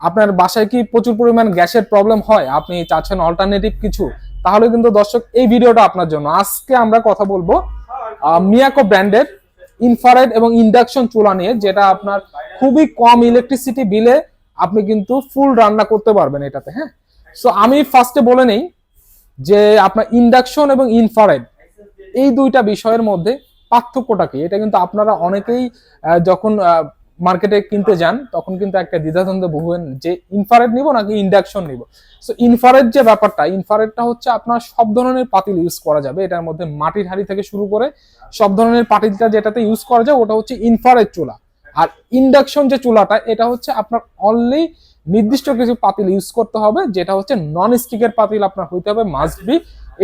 আপনার বাসায় কি প্রচুর পরিমাণ গ্যাসের প্রবলেম হয়? আপনি চাচ্ছেন অল্টারনেটিভ কিছু? তাহলে কিন্তু দর্শক, এই ভিডিওটা আপনার জন্য। আজকে আমরা কথা বলব মিয়াকো ব্র্যান্ডের ইনফারেড এবং ইন্ডাকশন চুলা নিয়ে, যেটা আপনার খুবই কম ইলেকট্রিসিটি বিলে আপনি কিন্তু ফুল রান্না করতে পারবেন এটাতে হ্যাঁ? সো আমি ফার্স্টে বলে নেই যে আপনার ইন্ডাকশন এবং ইনফারেড এই দুইটা বিষয়ের মধ্যে পার্থক্যটা কি? এটা কিন্তু আপনারা অনেকেই যখন মার্কেটে কিনতে যান, তখন কিন্তু একটা দ্বিধাদ্বন্দ্বে ভুগেন যে ইনফারেড নিব নাকি ইন্ডাকশন নিব? সো ইনফারেড যে ব্যাপারটা ইনফারেডটা হচ্ছে আপনার সব ধরনের পাতিল ইউজ করা যাবে। এটার মধ্যে মাটির হাঁড়ি থেকে শুরু করে সব ধরনের পাতিলটা যেটাতে ইউজ করা যায়, ওটা হচ্ছে ইনফারেড চুলা। আর ইন্ডাকশন যে চুলাটা, এটা হচ্ছে আপনার অনলি নির্দিষ্ট কিছু পাতিল ইউজ করতে হবে, যেটা হচ্ছে নন স্টিকের পাতিল আপনার হইতে হবে মাস্ট বি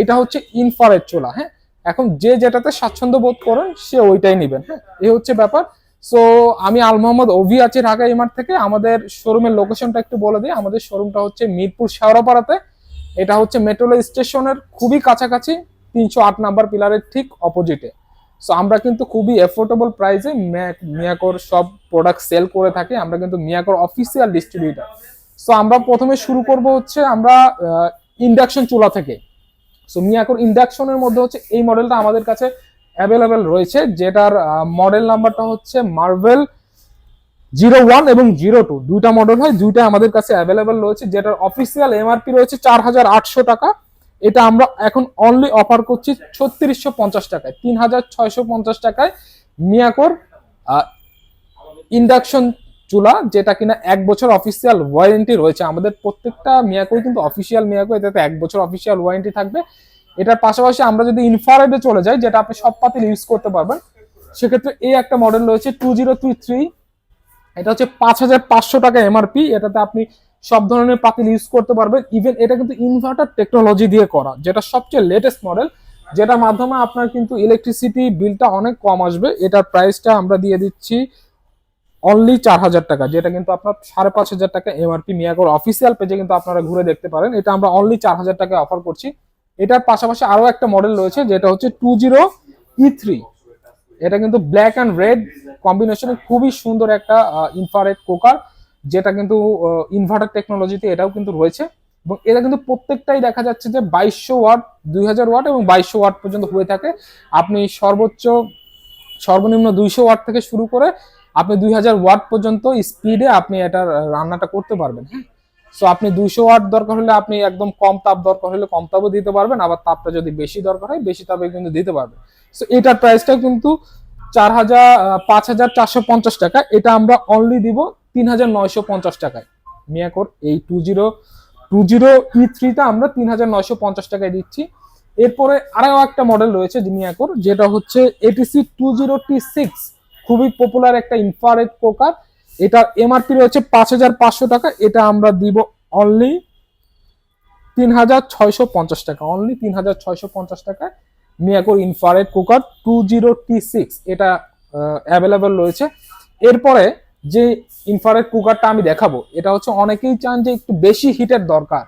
এটা হচ্ছে ইনফারেড চুলা হ্যাঁ? এখন যে যেটাতে স্বাচ্ছন্দ্য বোধ করেন, সে ওইটাই নেবেন হ্যাঁ? এই হচ্ছে ব্যাপার। সো আমি আল মোহাম্মদ অভি আছি ঢাকা এমার থেকে। আমাদের শোরুমের লোকেশনটা একটু বলে দিই। আমাদের শোরুমটা হচ্ছে মিরপুর শেওড়াপাড়াতে। এটা হচ্ছে মেট্রো স্টেশনের খুবই কাছাকাছি, তিনশো আট নাম্বার পিলারের ঠিক অপোজিটে সো আমরা কিন্তু খুবই এফোর্ডেবল প্রাইসে মিয়াকোর সব প্রোডাক্ট সেল করে থাকি। আমরা কিন্তু মিয়াকোর অফিসিয়াল ডিস্ট্রিবিউটার সো আমরা প্রথমে শুরু করব হচ্ছে আমরা ইন্ডাকশন চুলা থেকে। সো মিয়াকোর ইন্ডাকশনের মধ্যে হচ্ছে এই মডেলটা আমাদের কাছে অ্যাভেলেবেল রয়েছে, যেটার মডেল নাম্বারটা হচ্ছে মার্ভেল জিরো ওয়ান এবং জিরো টু দুইটা মডেল হয়, দুইটা আমাদের কাছে অ্যাভেলেবেল রয়েছে, যেটার অফিসিয়াল এমআরপি রয়েছে চার হাজার আটশো টাকা। এটা আমরা এখন অনলি অফার করছি ছত্রিশশো পঞ্চাশ টাকায়, তিন হাজার ছয়শো পঞ্চাশ টাকায় মিয়াকোর ইন্ডাকশন চুলা, যেটা কিনা এক বছর অফিসিয়াল ওয়ারেন্টি রয়েছে। আমাদের প্রত্যেকটা মিয়াকোই কিন্তু অফিসিয়াল মিয়াকো, এটাতে এক বছর অফিসিয়াল ওয়ারেন্টি থাকবে। এটার পাশাপাশি আমরা যদি ইনফারেডে চলে যাই, যেটা আপনি সব পাতিল ইউজ করতে পারবেন, সেক্ষেত্রে এই একটা মডেল রয়েছে টু জিরো থ্রি থ্রি এটা হচ্ছে পাঁচ হাজার পাঁচশো টাকা এমআরপি এটাতে আপনি সব ধরনের পাতিল ইউজ করতে পারবেন। ইভেন এটা কিন্তু ইনভার্টার টেকনোলজি দিয়ে করা, যেটা সবচেয়ে লেটেস্ট মডেল যেটার মাধ্যমে আপনার কিন্তু ইলেকট্রিসিটি বিলটা অনেক কম আসবে। এটার প্রাইসটা আমরা দিয়ে দিচ্ছি অনলি চার হাজার টাকা, যেটা কিন্তু আপনার সাড়ে পাঁচ হাজার টাকা এমআরপি মিয়াকোর অফিসিয়াল পেজে কিন্তু আপনারা ঘুরে দেখতে পারেন। এটা আমরা অনলি চার হাজার টাকা অফার করছি। এটার পাশাপাশি আরও একটা মডেল রয়েছে, যেটা হচ্ছে টু জিরো ই থ্রি এটা কিন্তু ব্ল্যাক অ্যান্ড রেড কম্বিনেশনে খুবই সুন্দর একটা ইনফারেড কুকার যেটা কিন্তু ইনভার্টার টেকনোলজিতে এটাও কিন্তু রয়েছে। এবং এটা কিন্তু প্রত্যেকটাই দেখা যাচ্ছে যে বাইশশো ওয়াট, দুই হাজার ওয়াট এবং বাইশশো ওয়াট পর্যন্ত হয়ে থাকে। আপনি সর্বোচ্চ, সর্বনিম্ন দুইশো ওয়াট থেকে শুরু করে আপনি দুই হাজার ওয়াট পর্যন্ত স্পিডে আপনি এটার রান্নাটা করতে পারবেন হ্যাঁ। সো আপনি দুইশো ওয়াট দরকার হলে আপনি একদম কম তাপ দরকার হলে কম তাপও দিতে পারবেন, আবার তাপটা যদি বেশি দরকার হয়, বেশি তাপে কিন্তু দিতে পারবেন। সো এটার প্রাইসটা কিন্তু চার হাজার পাঁচ হাজার চারশো পঞ্চাশ টাকা। এটা আমরা অনলি দিব তিন হাজার নয়শো পঞ্চাশ টাকায়। মিয়াকোর, এই two zero two zero E থ্রিটা আমরা তিন হাজার নয়শো পঞ্চাশ টাকায় দিচ্ছি। এরপরে আরও একটা মডেল রয়েছে মিয়াকোর, যেটা হচ্ছে ATC two zero T six খুবই পপুলার একটা ইনফারেড কুকার এটার এমআরপি রয়েছে পাঁচ হাজার পাঁচশো টাকা, এটা আমরা দিব অনলি তিন হাজার ছয়শো পঞ্চাশ টাকা অনলি তিন হাজার ছয়শো পঞ্চাশ টাকায়। মিয়াকোর infrared cooker two zero T six এটা অ্যাভেলেবেল রয়েছে। এরপরে যে ইনফারেড কুকারটা আমি দেখাবো, এটা হচ্ছে অনেকেই চান যে একটু বেশি হিটের দরকার।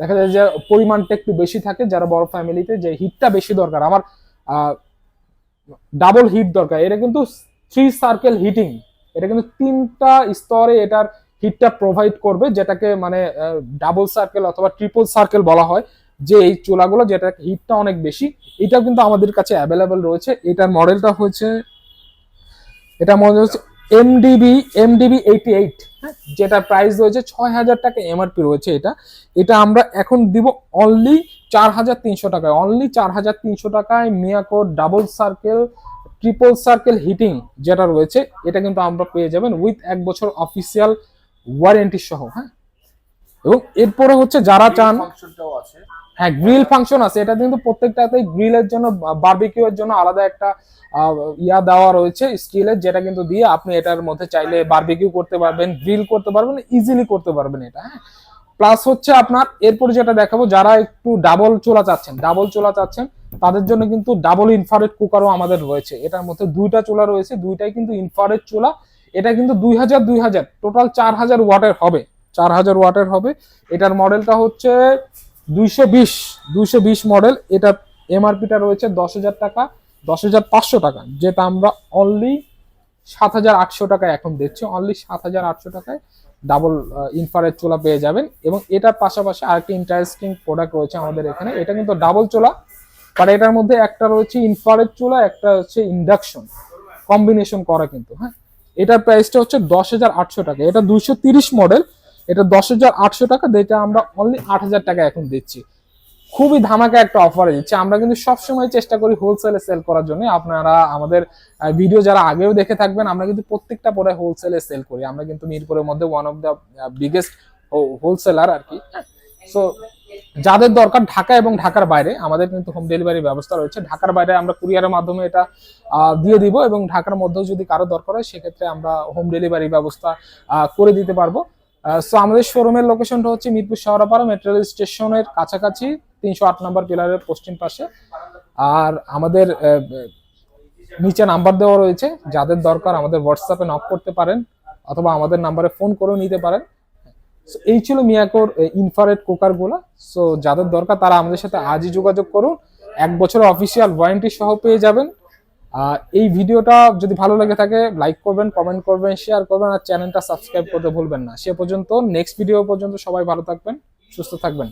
দেখা যায় যে পরিমাণটা একটু বেশি থাকে, যারা বড় ফ্যামিলিতে যে হিটটা বেশি দরকার। আমার ডাবল হিট দরকার। এটা কিন্তু থ্রি সার্কেল হিটিং এটা কিন্তু তিনটা স্তরে এটার হিটটা প্রোভাইড করবে, যেটাকে মানে ডাবল সার্কেল অথবা ট্রিপল সার্কেল বলা হয়, যে এই চোলাগুলো যেটা হিটটা অনেক বেশি, এটাও কিন্তু আমাদের কাছে অ্যাভেলেবেল রয়েছে। এটার মডেলটা হচ্ছে এটা মডেল হচ্ছে এমডিবি এমডিবি এইটি এইট যেটা প্রাইস রয়েছে ছয় হাজার টাকা এমআরপি রয়েছে এটা। এটা আমরা এখন দিব অনলি চার হাজার তিনশো টাকায়। অনলি চার হাজার তিনশো টাকায় Miyako double circle triple circle heating যেটা রয়েছে এটা কিন্তু আমরা পেয়ে যাবেন উইথ এক বছর অফিসিয়াল ওয়ারেন্টি সহ হ্যাঁ? এবং এরপরে হচ্ছে যারা চান হ্যাঁ গ্রিল ফাংশন আছে। এটা কিন্তু প্রত্যেকটাতেই গ্রিলের জন্য বারবিকিউ এর জন্য আলাদা একটা ইয়া দেওয়া রয়েছে স্টিলের যেটা কিন্তু দিয়ে আপনি এটার মধ্যে চাইলে বারবিকিউ করতে পারবেন গ্রিল করতে পারবেন ইজিলি করতে পারবেন এটা হ্যাঁ? প্লাস হচ্ছে আপনার এরপর যেটা দেখাবো যারা একটু ডাবল চোলা চাচ্ছেন ডাবল চোলা চাচ্ছেন তাদের জন্য কিন্তু ডাবল ইনফারেট কুকারও আমাদের রয়েছে। এটার মধ্যে দুইটা চোলা রয়েছে, দুইটাই কিন্তু ইনফারেট চোলা। এটা কিন্তু দুই হাজার দুই হাজার টোটাল চার হাজার ওয়াটের হবে। চার হাজার ওয়াটের হবে। এটার মডেলটা হচ্ছে দুইশো বিশ দুইশো বিশ মডেল। এটা এমআরপিটা রয়েছে দশ হাজার টাকা, দশ হাজার পাঁচশো টাকা, যেটা আমরা অনলি সাত হাজার আটশো টাকায় এখন দেখছি। অনলি সাত হাজার আটশো টাকায় ডাবল ইনফারেট চোলা পেয়ে যাবেন। এবং এটার পাশাপাশি আরেকটি ইন্টারেস্টিং প্রোডাক্ট রয়েছে আমাদের এখানে। এটা কিন্তু ডাবল চুলা। বাট এটার মধ্যে একটা রয়েছে ইনফারেট চুলা, একটা হচ্ছে ইন্ডাকশন কম্বিনেশন করা কিন্তু হ্যাঁ? এটার প্রাইসটা হচ্ছে দশ হাজার আটশো টাকা। এটা দুইশো তিরিশ মডেল এটা দশ হাজার আটশো টাকা, যেটা আমরা অনলি আট হাজার টাকা এখন দিচ্ছি। খুবই ধামাকা একটা অফারে দিচ্ছে। আমরা কিন্তু সবসময় চেষ্টা করি হোলসেলে সেল করার জন্য। আপনারা আমাদের ভিডিও যারা আগেও দেখে থাকবেন, আমরা কিন্তু প্রত্যেকটা পরে হোলসেলে সেল করি। আমরা কিন্তু মিরপুরের মধ্যে one of the biggest wholesaler আর কি সো যাদের দরকার ঢাকা এবং ঢাকার বাইরে, আমাদের কিন্তু হোম ডেলিভারি ব্যবস্থা রয়েছে। ঢাকার বাইরে আমরা কুরিয়ারের মাধ্যমে এটা দিয়ে দিব এবং ঢাকার মধ্যেও যদি কারও দরকার হয়, সেক্ষেত্রে আমরা হোম ডেলিভারি ব্যবস্থা করে দিতে পারব। সো আমাদের শোরুমের লোকেশনটা হচ্ছে মিরপুর শহরাপাড়া মেট্রো স্টেশনের কাছাকাছি, তিনশো আট নম্বর পিলারের পশ্চিম পাশে। আর আমাদের নিচে নাম্বার দেওয়া রয়েছে। যাদের দরকার আমাদের হোয়াটসঅ্যাপে নক করতে পারেন, অথবা আমাদের নাম্বারে ফোন করেও নিতে পারেন। So, এই ছিল মিয়াকোর ইনফারেট কুকারগুলা। সো যাদের দরকার তারা আমাদের সাথে আজই যোগাযোগ করুন। এক বছরের অফিসিয়াল ওয়ারেন্টি সহ পেয়ে যাবেন। এই ভিডিওটা যদি ভালো লেগে থাকে লাইক করবেন কমেন্ট করবেন শেয়ার করবেন আর চ্যানেলটা সাবস্ক্রাইব করতে ভুলবেন না। সে পর্যন্ত নেক্সট ভিডিও পর্যন্ত সবাই ভালো থাকবেন সুস্থ থাকবেন।